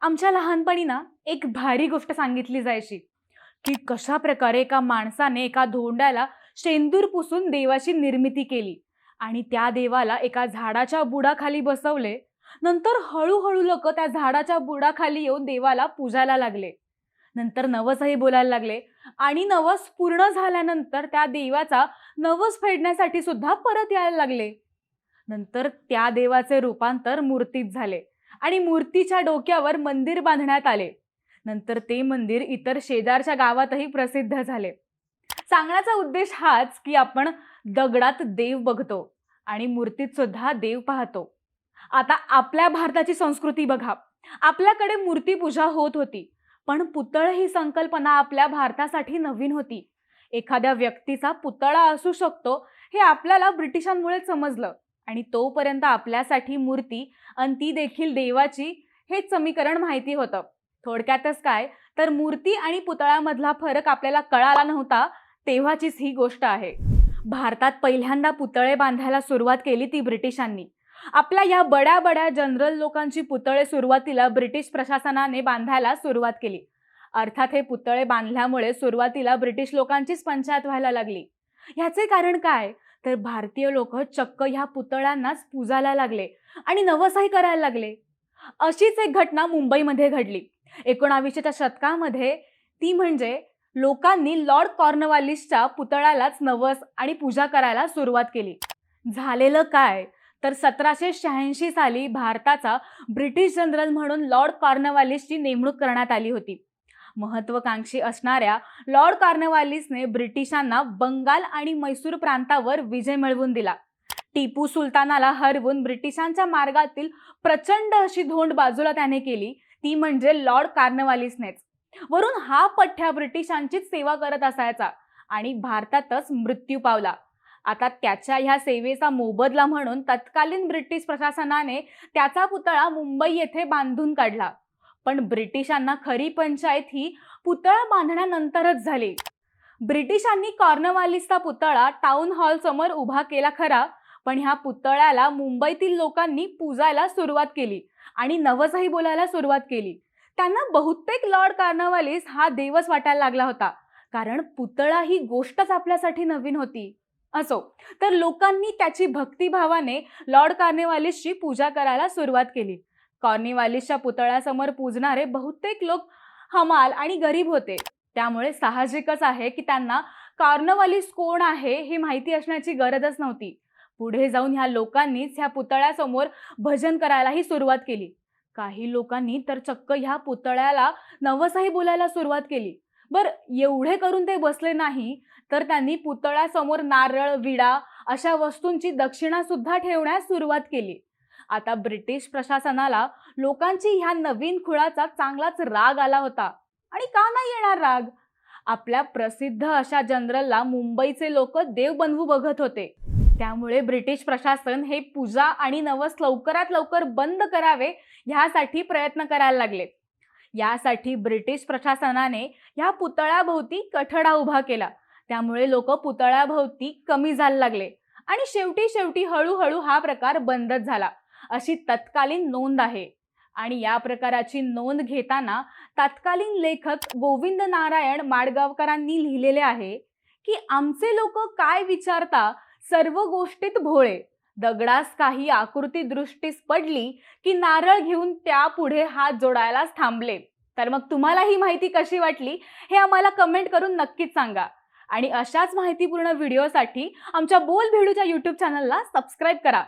आमच्या लहानपणी ना एक भारी गोष्ट सांगितली जायची की कशा प्रकारे एका माणसाने एका धोंड्याला शेंदूर पुसून देवाची निर्मिती केली आणि त्या देवाला एका झाडाच्या बुडाखाली बसवले. नंतर हळूहळू लोक त्या झाडाच्या बुडाखाली येऊन देवाला पूजायला लागले. नंतर नवसही बोलायला लागले आणि नवस पूर्ण झाल्यानंतर त्या देवाचा नवस फेडण्यासाठी सुद्धा परत यायला लागले. नंतर त्या देवाचे रूपांतर मूर्तीत झाले. आणि मूर्तीच्या डोक्यावर मंदिर बांधण्यात आले. नंतर ते मंदिर इतर शेजारच्या गावातही प्रसिद्ध झाले. सांगण्याचा उद्देश हाच की आपण दगडात देव बघतो आणि मूर्तीत सुद्धा देव पाहतो. आता आपल्या भारताची संस्कृती बघा. आपल्याकडे मूर्तीपूजा होत होती पण पुतळ ही संकल्पना आपल्या भारतासाठी नवीन होती. एखाद्या व्यक्तीचा पुतळा असू शकतो हे आपल्याला ब्रिटिशांमुळे समजलं. आणि तोपर्यंत आपल्यासाठी मूर्ती आणि ती देखील देवाची हेच समीकरण माहिती होतं. थोडक्यातच काय तर मूर्ती आणि पुतळ्यामधला फरक आपल्याला कळाला नव्हता तेव्हाचीच ही गोष्ट आहे. भारतात पहिल्यांदा पुतळे बांधायला सुरुवात केली ती ब्रिटिशांनी. आपल्या या बड्या बड्या जनरल लोकांची पुतळे सुरुवातीला ब्रिटिश प्रशासनाने बांधायला सुरुवात केली. अर्थात हे पुतळे बांधल्यामुळे सुरुवातीला ब्रिटिश लोकांचीच पंचायत व्हायला लागली. ह्याचे कारण काय? तर भारतीय लोक चक्क ह्या पुतळ्यांनाच पूजायला लागले आणि नवसही करायला लागले. अशीच एक घटना मुंबईमध्ये घडली. एकोणावीसच्या शतकामध्ये ती म्हणजे लोकांनी लॉर्ड कॉर्नवालिसच्या पुतळ्यालाच नवस आणि पूजा करायला सुरुवात केली. झालेलं काय? तर सतराशे शहाऐंशी साली भारताचा ब्रिटिश जनरल म्हणून लॉर्ड कॉर्नवालिसची नेमणूक करण्यात आली होती. महत्वाकांक्षी असणाऱ्या लॉर्ड कार्नवालिसने ब्रिटिशांना बंगाल आणि मैसूर प्रांतावर विजय मिळवून दिला. टिपू सुलतानाला हरवून ब्रिटिशांच्या मार्गातील प्रचंड अशी धोंड बाजूला त्याने केली ती म्हणजे लॉर्ड कार्नवालिसनेच. वरून हा पठ्ठ्या ब्रिटिशांचीच सेवा करत असायचा आणि भारतातच मृत्यू पावला. आता त्याच्या ह्या सेवेचा मोबदला म्हणून तत्कालीन ब्रिटिश प्रशासनाने त्याचा पुतळा मुंबई येथे बांधून काढला. पण ब्रिटिशांना खरी पंचायत ही पुतळा बांधण्यानंतरच झाली. ब्रिटिशांनी कॉर्नवालिसचा पुतळा टाउन हॉल समोर उभा केला खरा पण ह्या पुतळ्याला मुंबईतील लोकांनी पूजायला सुरुवात केली आणि नवसही बोलायला सुरुवात केली. त्यांना बहुतेक लॉर्ड कार्नवालिस हा देवच वाटायला लागला होता कारण पुतळा ही गोष्टच आपल्यासाठी नवीन होती. असो तर लोकांनी त्याची भक्तिभावाने लॉर्ड कार्नेवालिसची पूजा करायला सुरुवात केली. कॉर्निवालिसच्या पुतळ्यासमोर पूजणारे बहुतेक लोक हमाल आणि गरीब होते. त्यामुळे साहजिकच आहे की त्यांना कॉर्नवालिस कोण आहे हे माहिती असण्याची गरजच नव्हती. पुढे जाऊन ह्या लोकांनीच ह्या पुतळ्यासमोर भजन करायलाही सुरुवात केली. काही लोकांनी तर चक्क ह्या पुतळ्याला नवसाही बोलायला सुरुवात केली. बर एवढे करून ते बसले नाही तर त्यांनी पुतळ्यासमोर नारळ विडा अशा वस्तूंची दक्षिणा सुद्धा ठेवण्यास सुरुवात केली. आता ब्रिटिश प्रशासनाला लोकांची ह्या नवीन खुळाचा चांगलाच राग आला होता. आणि का नाही येणार राग? आपल्या प्रसिद्ध अशा जनरलला मुंबईचे लोक देव बनवू बघत होते. त्यामुळे ब्रिटिश प्रशासन हे पूजा आणि नवस लवकरात लवकर बंद करावे ह्यासाठी प्रयत्न करायला लागले. यासाठी ब्रिटिश प्रशासनाने ह्या पुतळ्याभोवती कठडा उभा केला. त्यामुळे लोक पुतळ्याभोवती कमी जायला लागले. आणि शेवटी शेवटी हळूहळू हा प्रकार बंदच झाला. अशी तत्कालीन नोंद आहे. आणि या प्रकाराची नोंद घेताना तत्कालीन लेखक गोविंद नारायण माडगावकरांनी लिहिलेले आहे की आमचे लोक काय विचारता सर्व गोष्टीत भोळे. दगडास काही आकृती दृष्टीस पडली की नारळ घेऊन त्या पुढे हात जोडायलाच थांबले. तर मग तुम्हाला ही माहिती कशी वाटली हे आम्हाला कमेंट करून नक्कीच सांगा. आणि अशाच माहितीपूर्ण व्हिडिओसाठी आमच्या बोल भिडूच्या यूट्यूब चॅनलला सबस्क्राईब करा.